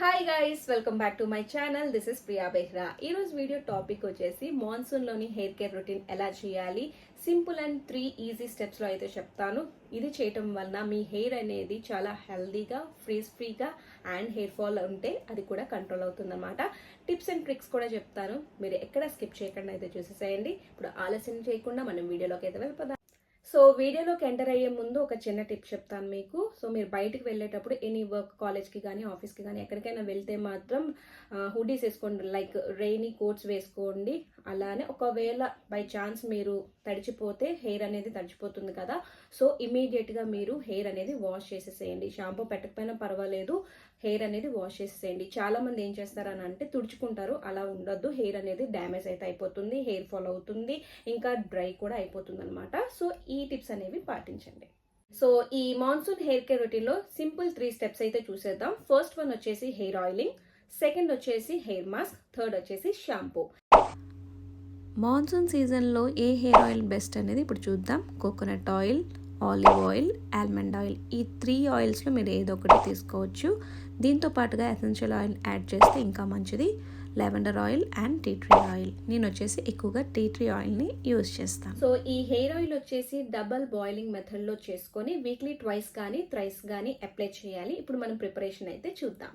Hi guys welcome back to my channel this is Priya Behra ఈ రోజు video topic వచ్చేసి మాన్సూన్లోని hair care routine ఎలా చేయాలి? Simple and three easy స్టెప్స్లో అయితే చెప్తాను. ఇది చేయటం వలన మీ హెయిర్ అనేది చాలా హెల్దీగా ఫ్రీజ్ ఫ్రీగా అండ్ హెయిర్ ఫాల్ ఉంటే అది కూడా కంట్రోల్ అవుతుందన్నమాట. టిప్స్ అండ్ ట్రిక్స్ కూడా చెప్తాను. మీరు ఎక్కడ స్కిప్ చేయకుండా అయితే చూసేసేయండి. ఇప్పుడు ఆలస్యం చేయకుండా మనం వీడియోలోకి అయితే వెళ్ళిపోదాం. సో వీడియోలోకి ఎంటర్ అయ్యే ముందు ఒక చిన్న టిప్ చెప్తాను మీకు. సో మీరు బయటికి వెళ్ళేటప్పుడు ఎనీ వర్క్ కాలేజ్కి కానీ ఆఫీస్కి కానీ ఎక్కడికైనా వెళ్తే మాత్రం హుడీస్ వేసుకోండి. లైక్ రెయినీ కోట్స్ వేసుకోండి. అలానే ఒకవేళ బై ఛాన్స్ మీరు తడిచిపోతే హెయిర్ అనేది తడిచిపోతుంది కదా. సో ఇమీడియట్గా మీరు హెయిర్ అనేది వాష్ చేసేసేయండి. షాంపూ పెట్టకపోయినా పర్వాలేదు. హెయిర్ అనేది వాష్ చేసేయండి చాలా మంది ఏం చేస్తారని అంటే తుడుచుకుంటారు అలా ఉండొద్దు హెయిర్ అనేది డ్యామేజ్ అయితే అయిపోతుంది హెయిర్ ఫాల్ అవుతుంది ఇంకా డ్రై కూడా అయిపోతుంది అనమాట సో ఈ టిప్స్ అనేవి పాటించండి. సో ఈ మాన్సూన్ హెయిర్ కేర్ రొటీన్లో సింపుల్ త్రీ స్టెప్స్ అయితే చూసేద్దాం. ఫస్ట్ వన్ వచ్చేసి హెయిర్ ఆయిలింగ్ సెకండ్ వచ్చేసి హెయిర్ మాస్క్ థర్డ్ వచ్చేసి షాంపూ. మాన్సూన్ సీజన్లో ఏ హెయిర్ ఆయిల్ బెస్ట్ అనేది ఇప్పుడు చూద్దాం. Coconut oil olive oil almond oil ఈ త్రీ ఆయిల్స్లో మీరు ఏదో ఒకటి తీసుకోవచ్చు. దీంతో పాటుగా ఎసెన్షియల్ ఆయిల్ యాడ్ చేస్తే ఇంకా మంచిది. Lavender oil and tea tree oil. నేను వచ్చేసి ఎక్కువగా టీ ట్రీ ఆయిల్ని యూజ్ చేస్తాను. సో ఈ హెయిర్ ఆయిల్ వచ్చేసి డబల్ బాయిలింగ్ మెథడ్లో చేసుకొని వీక్లీ ట్వైస్ కానీ థ్రైస్ కానీ అప్లై చేయాలి. ఇప్పుడు మనం ప్రిపరేషన్ అయితే చూద్దాం.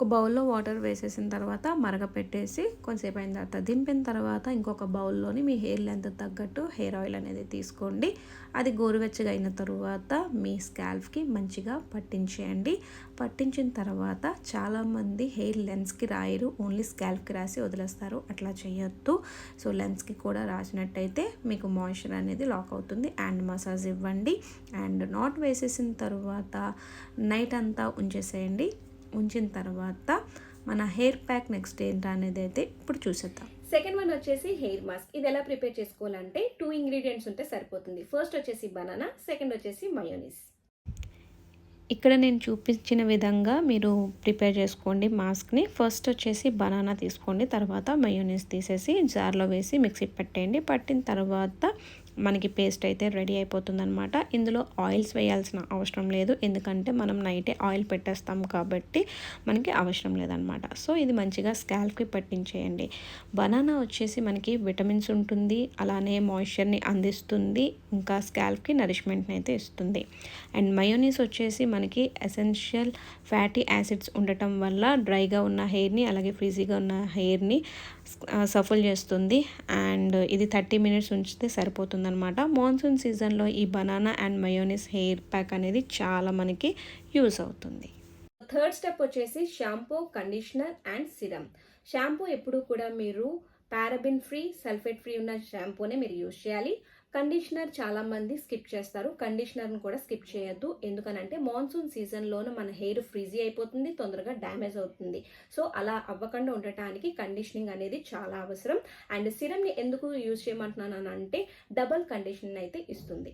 ఒక బౌల్లో వాటర్ వేసేసిన తర్వాత మరగపెట్టేసి కొంచెంసేపు అయిన తర్వాత దింపిన తర్వాత ఇంకొక బౌల్లోని మీ హెయిర్ లెంత్ తగ్గట్టు హెయిర్ ఆయిల్ అనేది తీసుకోండి. అది గోరువెచ్చగా అయిన తర్వాత మీ స్కాల్ఫ్కి మంచిగా పట్టించేయండి. పట్టించిన తర్వాత చాలామంది హెయిర్ లెన్స్కి రాయరు ఓన్లీ స్కాల్ఫ్కి రాసి వదిలేస్తారు. అట్లా చేయొద్దు. సో లెన్స్కి కూడా రాసినట్టయితే మీకు మాయిశ్చర్ అనేది లాక్ అవుతుంది. అండ్ మసాజ్ ఇవ్వండి. అండ్ నాట్ వేసేసిన తర్వాత నైట్ అంతా ఉంచేసేయండి. ఉంచిన తర్వాత మన హెయిర్ ప్యాక్ నెక్స్ట్ ఏంటి అనేది అయితే ఇప్పుడు చూసేద్దాం. సెకండ్ వన్ వచ్చేసి హెయిర్ మాస్క్. ఇది ఎలా ప్రిపేర్ చేసుకోవాలంటే టూ ఇంగ్రీడియంట్స్ ఉంటే సరిపోతుంది. ఫస్ట్ వచ్చేసి బనానా సెకండ్ వచ్చేసి మయోనీస్ ఇక్కడ నేను చూపించిన విధంగా మీరు ప్రిపేర్ చేసుకోండి మాస్క్ని. ఫస్ట్ వచ్చేసి బనానా తీసుకోండి తర్వాత మయోనీస్ తీసేసి జార్లో వేసి మిక్సీ పెట్టేయండి. పట్టిన తర్వాత మనకి పేస్ట్ అయితే రెడీ అయిపోతుందనమాట ఇందులో ఆయిల్స్ వేయాల్సిన అవసరం లేదు ఎందుకంటే మనం నైటే ఆయిల్ పెట్టేస్తాం కాబట్టి మనకి అవసరం లేదనమాట సో ఇది మంచిగా స్కాల్ఫ్కి పట్టించేయండి. బనానా వచ్చేసి మనకి విటమిన్స్ ఉంటుంది అలానే మాయిశ్చర్ని అందిస్తుంది ఇంకా స్కాల్ఫ్కి నరిష్మెంట్ని అయితే ఇస్తుంది. అండ్ మయోనీస్ వచ్చేసి మన మనకి ఎసెన్షియల్ ఫ్యాటీ యాసిడ్స్ ఉండటం వల్ల డ్రైగా ఉన్న హెయిర్ని అలాగే ఫ్రీజీగా ఉన్న హెయిర్ని సఫల్ చేస్తుంది. అండ్ ఇది థర్టీ మినిట్స్ ఉంచితే సరిపోతుందనమాట మాన్సూన్ సీజన్లో ఈ banana and mayonnaise hair pack అనేది చాలా మనకి యూస్ అవుతుంది. థర్డ్ స్టెప్ వచ్చేసి shampoo conditioner and serum. Shampoo ఎప్పుడు కూడా మీరు పారాబిన్ ఫ్రీ సల్ఫేట్ ఫ్రీ ఉన్న షాంపూనే మీరు యూజ్ చేయాలి. కండిషనర్ చాలా మంది స్కిప్ చేస్తారు. కండిషనర్ని కూడా స్కిప్ చేయొద్దు. ఎందుకనంటే మాన్సూన్ సీజన్లోనూ మన హెయిర్ ఫ్రీజీ అయిపోతుంది తొందరగా డ్యామేజ్ అవుతుంది. సో అలా అవ్వకుండా ఉండటానికి కండిషనింగ్ అనేది చాలా అవసరం. అండ్ సిరమ్ని ఎందుకు యూజ్ చేయమంటున్నాను అంటే డబల్ కండిషన్ అయితే ఇస్తుంది.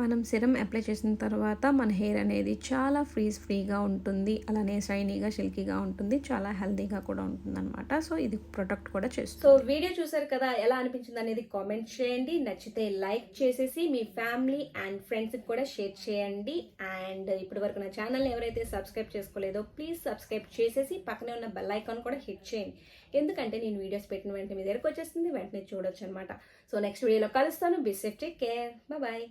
మనం సిరం అప్లై చేసిన తర్వాత మన హెయిర్ అనేది చాలా ఫ్రీజ్ ఫ్రీగా ఉంటుంది. అలానే షైనీగా సిల్కీగా ఉంటుంది. చాలా హెల్దీగా కూడా ఉంటుంది అనమాట సో ఇది ప్రొటెక్ట్ కూడా చేస్తుంది. సో వీడియో చూసారు కదా ఎలా అనిపించింది అనేది కామెంట్ చేయండి. నచ్చితే లైక్ చేసేసి మీ ఫ్యామిలీ అండ్ ఫ్రెండ్స్కి కూడా షేర్ చేయండి. అండ్ ఇప్పటి వరకు నా ఛానల్ ఎవరైతే సబ్స్క్రైబ్ చేసుకోలేదో ప్లీజ్ సబ్స్క్రైబ్ చేసేసి పక్కనే ఉన్న బెల్ ఐకాన్ కూడా హిట్ చేయండి. ఎందుకంటే నేను వీడియోస్ పెట్టిన వెంటనే మీ దగ్గరకు వచ్చేస్తుంది వెంటనే చూడొచ్చు అనమాట సో నెక్స్ట్ వీడియోలో కలుస్తాను. Be safe take care bye